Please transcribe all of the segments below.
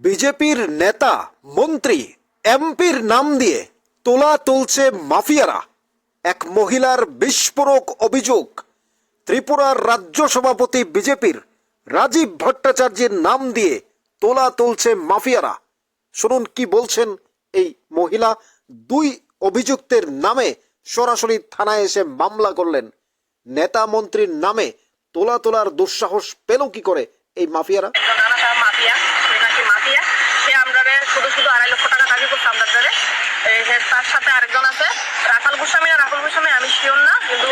বিজেপির নেতা, মন্ত্রী, এমপির নাম দিয়ে তোলা তুলছে মাফিয়ারা। এক মহিলার বিস্ফোরক অভিযোগ। ত্রিপুরার রাজ্য সভাপতি বিজেপির রাজীব ভট্টাচার্যের নাম দিয়ে তোলা তুলছে মাফিয়ারা। শুনুন কি বলছেন এই মহিলা। দুই অভিযুক্তের নামে সরাসরি থানায় এসে মামলা করলেন। নেতা মন্ত্রীর নামে তোলা তোলার দুঃসাহস পেল কি করে এই মাফিয়ারা একজন রানা সাহেব মাফিয়া সে নাকি মাফিয়া সে আমরারে শুধু আড়াই লক্ষ টাকা দাবি করছে আমরাদের তার সাথে আরেকজন আছে, রাখাল গোস্বামী না রাহুল গোস্বামী, আমি শিওর না, কিন্তু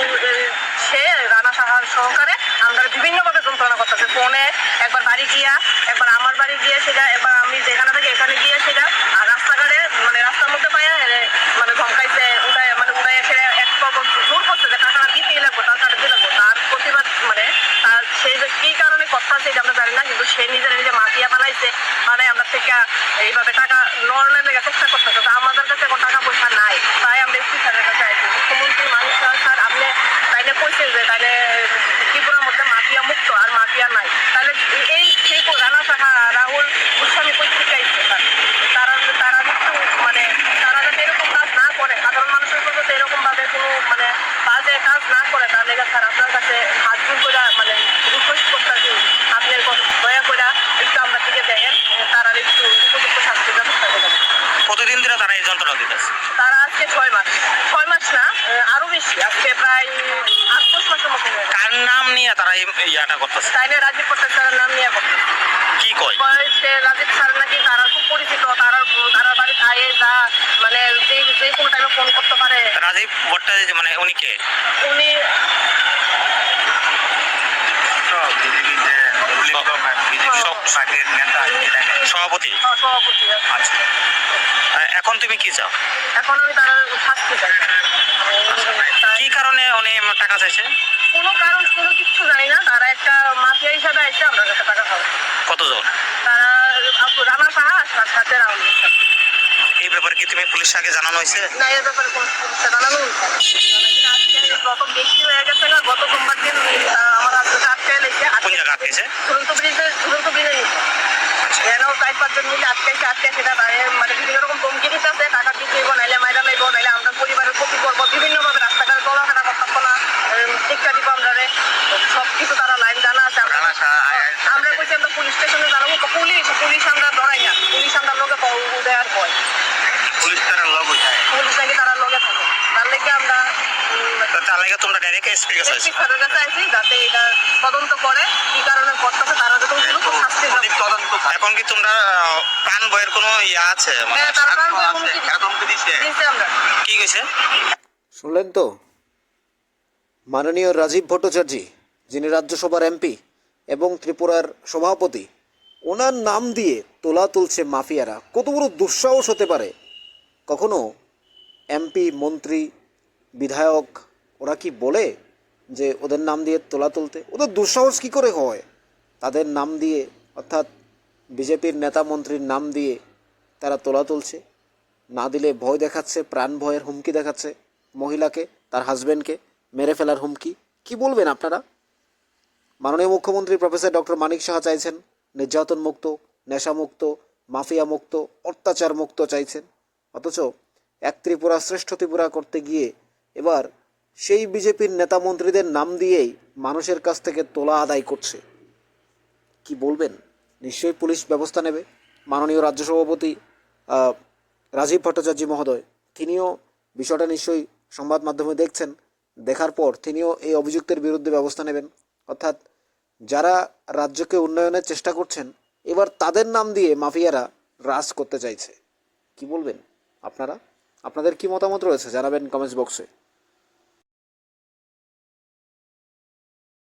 সে রানা সাহার সহকারে আমরা বিভিন্নভাবে যন্ত্রণা করতেছে। ফোনে একবার বাড়ি গিয়া, একবার আমার বাড়ি গিয়ে সেটা, একবার আমি যেখানে থাকি এখানে গিয়ে সেটা, আর রাস্তাঘাটে মানে রাস্তার মধ্যে পাইয়া মানে ধমকাইছে উঠায় মানে উঠায় এসে এক জোর করছে যে টাকাটা দিতেই লাগবো টাকাটা দিতে লাগবো। তার প্রতিবাদ মানে তার সে যে কি কারণে কথা সেটা আমরা জানি না, কিন্তু সে নিজের নিজে মাফিয়া মানে আমরা থেকে এইভাবে টাকা নড়নের লেগে চেষ্টা করতেছে, তো আমাদের কাছে এখন টাকা পয়সা নাই। তাই আমরা এসপি স্যারের কাছে আইছি মুখ্যমন্ত্রী মানুষ স্যার, আপনি তাইলে কইছে যে, তাইলে ত্রিপুরার মধ্যে মাফিয়া মুক্ত আর মাফিয়া নাই। তাহলে এই সেই রানা সাহা, রাহুল, গোস্বামী কই থেকে স্যার? তারা তারা একটু মানে তারা যাতে এরকম কাজ না করে, সাধারণ মানুষের উপর যাতে এরকম ভাবে কোনো মানে বাজে কাজ না করে, তার লেগে স্যার আপনার কাছে হাত জোর করে মানে রিকোয়েস্ট করতেছি আপনি এরকম দয়া করে একটু আমরা দিকে দেখেন তারা একটু উপযুক্ত শাস্তির ব্যবস্থা করবেন কতদিন ধরে তারা আজকে ছয় মাস। ছয় মাস না আরও বেশি আজকে প্রায় আট দশ মাসের মতো কার নাম নিয়ে তারা এই এই ইয়াটা করতেছে? রাজীব স্যারের নাম নিয়ে করতে কি কয়? সে রাজীব স্যার নাকি তারা খুব পরিচিত তারা তারা বাড়ি আয়ে যা মানে যে যে কোনো টাইমে ফোন করতে পারে। রাজীব ভট্টাচার্য মানে উনি কে? উনি সভাপতি? আচ্ছা। এখন তুমি কি চাও? এখন আমি তারা শাস্তি চাই। কি কারণে উনি টাকা চাইছে? কোনো কারণ কোনো কিচ্ছু জানি না। তারা একটা মাফিয়া হিসাবে এসে আমরা কাছে টাকা খাব কতজন? তারা রানা সাহা আর সাথে এই ব্যাপারে কি তুমি পুলিশ আগে জানানো হয়েছে? না এর ব্যাপারে কোনো সমস্যা জানানো হয়েছে গত বেশি হয়ে গেছে গত সোমবার দিন আটকেছে ঝুলন্ত ব্রিজে ঝুলন্ত ব্রিজে নিচ্ছে যেন চার পাঁচজন মিলে আটকাইছে আটকে সেটা মানে বিভিন্ন রকম ধমকি দিতেছে টাকা দিতে নাইলে মাইরা লাইব নাইলে আমরা পরিবারের ক্ষতি করব বিভিন্নভাবে রাস্তাঘাটে চলাফেরা করতে না শিক্ষা দিব আমরা সব কিছু তারা লাইন জানা আছে আমরা আমরা কইছি আমরা পুলিশ স্টেশনে জানাব পুলিশ পুলিশ আমরা ধরাই না পুলিশ আমরা লোকে দেওয়ার ভয় পুলিশ নাকি তারা লগে থাকে তার লেগে আমরা উম, তো তার লাগে তোমরা ডাইরেক্ট এসপি কাছে এসপি স্যারের কাছে আইছি যাতে এটা তদন্ত করে কি কারণে করতেছে তারা যখন দ্রুত শাস্তি পাবে। এখন কি তোমরা প্রাণ বইয়ের কোনো ইয়া আছে? মানে হ্যাঁ। দিছে? কি কইছে? শুনলেন তো? মাননীয় রাজীব ভট্টাচার্য যিনি রাজ্যসভার এমপি এবং ত্রিপুরার সভাপতি ওনার নাম দিয়ে তোলা তুলছে মাফিয়ারা। কত বড় দুঃসাহস হতে পারে? কখনো এমপি মন্ত্রী বিধায়ক ওরা কি বলে যে ওদের নাম দিয়ে তোলা তুলতে? ওদের দুঃসাহস কি করে হয়? তাদের নাম দিয়ে, অর্থাৎ বিজেপির নেতা মন্ত্রীর নাম দিয়ে তারা তোলা তুলছে। না দিলে ভয় দেখাচ্ছে, প্রাণ ভয়ের হুমকি দেখাচ্ছে মহিলাকে, তার হাজবেন্ডকে মেরে ফেলার হুমকি। কি বলবেন আপনারা? মাননীয় মুখ্যমন্ত্রী প্রফেসর ডক্টর মানিক সাহা চাইছেন নির্যাতন মুক্ত, নেশামুক্ত, মাফিয়া মুক্ত, অত্যাচার মুক্ত চাইছেন। অথচ এক ত্রিপুরা শ্রেষ্ঠ ত্রিপুরা করতে গিয়ে এবার সেই বিজেপির নেতা মন্ত্রীদের নাম দিয়েই মানুষের কাছ থেকে তোলা আদায় করছে। কি বলবেন? নিশ্চয়ই পুলিশ ব্যবস্থা নেবে। মাননীয় রাজ্য সভাপতি রাজীব ভট্টাচার্য মহোদয়, তিনিও বিষয়টা নিশ্চয়ই সংবাদ মাধ্যমে দেখছেন। দেখার পর তিনিও এই অভিযুক্তের বিরুদ্ধে ব্যবস্থা নেবেন। অর্থাৎ যারা রাজ্যকে উন্নয়নের চেষ্টা করছেন, এবার তাদের নাম দিয়ে মাফিয়ারা রাজ করতে চাইছে। কি বলবেন আপনারা? আপনাদের কি মতামত রয়েছে? জানাবেন কমেন্টস বক্সে।